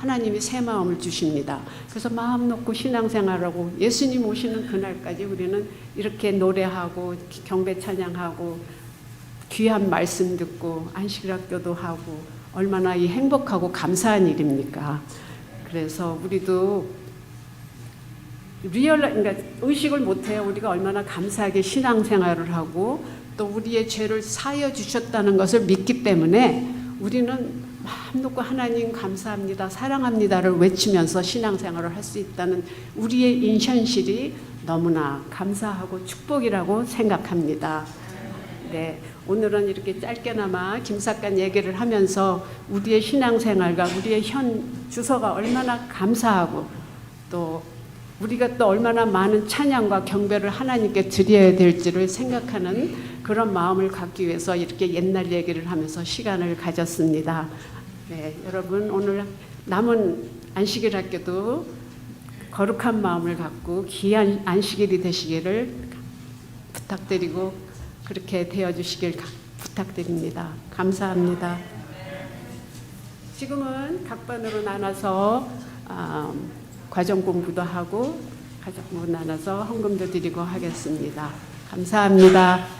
하나님이 새 마음을 주십니다. 그래서 마음 놓고 신앙생활하고 예수님 오시는 그날까지 우리는 이렇게 노래하고 경배 찬양하고 귀한 말씀 듣고 안식학교도 하고 얼마나 이 행복하고 감사한 일입니까? 그래서 우리도 리얼 그러니까 의식을 못해요. 우리가 얼마나 감사하게 신앙생활을 하고 또 우리의 죄를 사여 주셨다는 것을 믿기 때문에 우리는 마음 놓고 하나님 감사합니다, 사랑합니다를 외치면서 신앙생활을 할 수 있다는 우리의 인현실이 너무나 감사하고 축복이라고 생각합니다. 네, 오늘은 이렇게 짧게나마 김사관 얘기를 하면서 우리의 신앙생활과 우리의 현 주소가 얼마나 감사하고 또 우리가 또 얼마나 많은 찬양과 경배를 하나님께 드려야 될지를 생각하는 그런 마음을 갖기 위해서 이렇게 옛날 얘기를 하면서 시간을 가졌습니다. 네, 여러분 오늘 남은 안식일 학교도 거룩한 마음을 갖고 귀한 안식일이 되시기를 부탁드리고 그렇게 되어 주시길 부탁드립니다. 감사합니다. 지금은 각 반으로 나눠서 아, 과정 공부도 하고 가족 공부 나눠서 헌금도 드리고 하겠습니다. 감사합니다.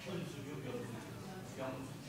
현수교 교수, 영수